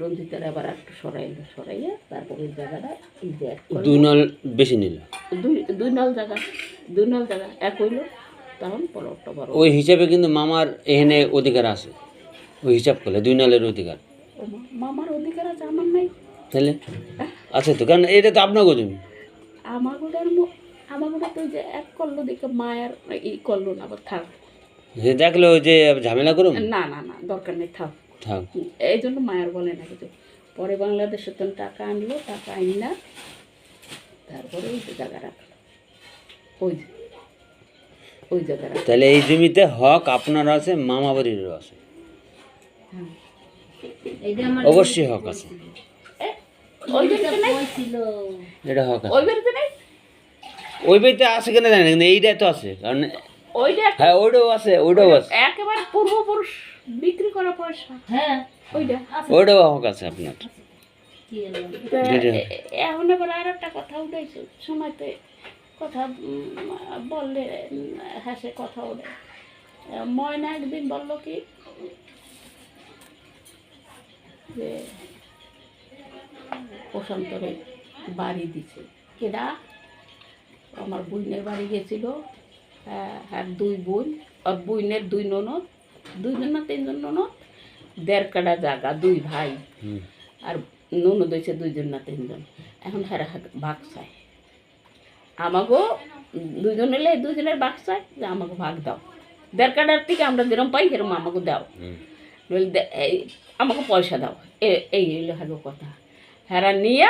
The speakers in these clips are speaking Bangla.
রঞ্জিতের আবার একটু সরাইলো সরাইয়া তারপরে ওই জায়গাটা দুই নল বেশি নিল? দুই দুই নল জায়গা দুই নল জায়গা এক হইল তখন ওই হিসাবে কিন্তু মামার এখানে অধিকার আছে। ওই হিসাব করলে দুই নলের অধিকার। মামার অধিকার আছে আমার নাই। তাহলে? আছে তো কারণ এটা তো আপনাকে জমি। আমার গোটার আমার গোটা তো যে এক করল দেখে মায়ের ই করল না আবার থাক। ওই যে ঝামেলা করুন না না না দরকার নেই থাক। এই জন্য মায়ের বলে না কিছু। পরে বাংলাদেশে তো টাকা আনলো টাকা আনি না তারপরে ওই জায়গা রাখল। ওই ওই জায়গা তাহলে এই জমিতে হক আপনার আছে মামা বাড়িরও আছে অবশ্যই হক আছে। এটা হক আছে। ওই বাড়িতে নাই? ওই বাড়িতে আছে কেন জানি না, কিন্তু এইটা তো আছে। কারণ ওইটা হ্যাঁ ওইটাও আছে ওইটাও আছে। একেবারে পূর্বপুরুষ বিক্রি করা পয়সা হ্যাঁ। ওইটা। ওইটাও হক আছে আপনার। এখন আবার আর একটা কথা উঠেছে। সময়তে কথা বললে হাসে কথা ওঠে ময়না একদিন বলল কি যে প্রশান্তরে বাড়ি দিছে। কেডা? আমার বুইনের বাড়ি গেছিল হ্যাঁ দুই বোন আর বুইনের দুই ননদ। দুইজন না তিনজন ননদ দেড় কাটা জায়গা দুই ভাই। আর ননদ হয়েছে দুইজন না তিনজন এখন হেরা ভাগ চায়। আমাকেও দুজন এলে দুজনের ভাগ চায় যে আমাকে ভাগ দাও। দেড় কাটার থেকে আমরা যেরকম পাই সেরকম আমাকে দাও। নইলে এই আমাকে পয়সা দাও। এ- এই হইল হলো কথা। হেরা নিয়ে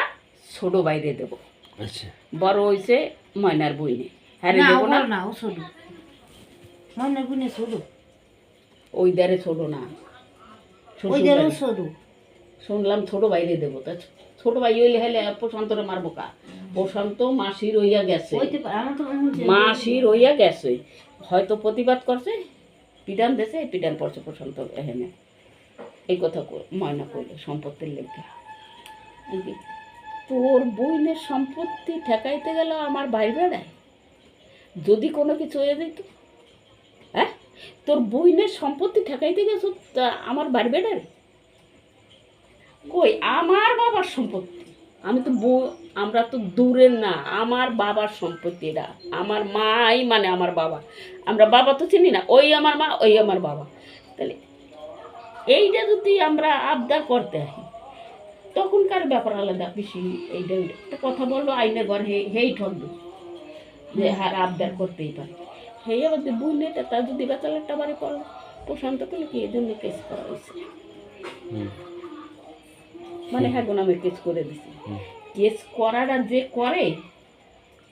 ছোটো বাইরে দেবো। আচ্ছা। বড় হয়েছে ময়নার বইনে। হ্যাঁ দেবো না? না ও ছোট। মনে গুনে ছোট। ওই দ্বারে ছোট না ওই শুনলাম ছোট বাইরে দেবো। তা ছোট ভাই হইলে হলে প্রশান্তরে মারবো কা? প্রশান্ত মাসি রইয়া গেছে। হইতে পারে আমার তো মাসি রইয়া গেছে। হয়তো প্রতিবাদ করছে পিটান দেশে পিটান পড়ছে প্রশান্ত এখানে। এই কথা ময়না কইলে সম্পত্তির লেগে। তোর বইনের সম্পত্তি ঠেকাইতে গেল আমার ভাই বেড়ায় যদি কোনো কিছু হয়ে যেত হ্যাঁ? তোর বইনের সম্পত্তি ঠেকাইতে গেছো? আমার বাড়ি বেড়ারে কই, আমার বাবার সম্পত্তি? আমি তো বউ, আমরা তো দূরের না, আমার বাবার সম্পত্তি এরা আমার মাই মানে আমার বাবা। আমরা বাবা তো চিনি না, ওই আমার মা, ওই আমার বাবা। তাহলে এইটা যদি আমরা আবদার করতে আসি তখনকার ব্যাপার আলাদা বেশি এইটা। কথা বলল আইনে ঘর হে, হেই ঠকবে। যে হার আবদার করতেই পারে। সেই আবার যে বুঝলেটা তার যদি বেতালেরটা বাড়ি পড়ল প্রশান্ত করলে কি এই জন্য কেস করা হয়েছে? মানে হ্যাঁ আমি কেস করে দিছি। কেস করাটা যে করে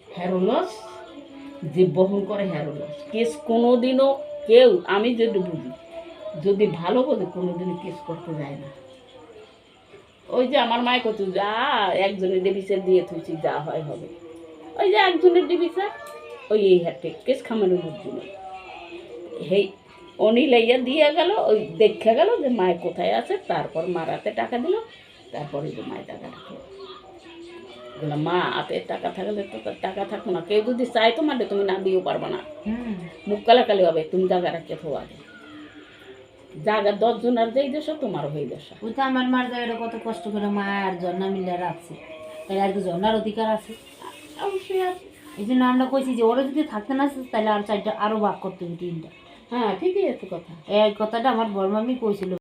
হ্যারোলস যে বহন করে হ্যারোলস কেস কোনোদিনও কেউ আমি যদি বুঝি যদি ভালো বোঝে কোনোদিনও কেস করতে যায় না। ওই যে আমার মায় কত যা একজনের ডিবিসের দিয়ে থুইছি যা হয় হবে। ওই যে একজনের ডিবিসা ওই এই হাতে কেস খামানোর মধ্যে হেই অনি লাইয়া দিয়ে গেল ওই দেখে গেল যে মায় কোথায় আছে তারপর মারাতে টাকা দিল তারপরে যে মায় টাকা রাখল বললাম মা হাতে টাকা থাকলে তো তার টাকা থাকব না। কেউ যদি চায় তো মাঠে তুমি না দিয়েও পারবে না। মুখ কালাকালি হবে তুমি জায়গা রাখতে থো আগে। জায়গা দশজন আর যেই দেশ তোমারও হয়ে দেশ। ওই তো আমার মার জায়গাটা কত কষ্ট করে মা আর জন্না মিলে রাখছে। তাহলে আর কি জন্নার অধিকার আছে? অবশ্যই আছে। এই জন্য আমরা কইছি যে ওরা যদি থাকতে না আসে, তাহলে আর চারটা আরও ভাগ করতে হবে তিনটা। হ্যাঁ ঠিকই আছে কথা। এই কথাটা আমার বড় মামি কইছিল।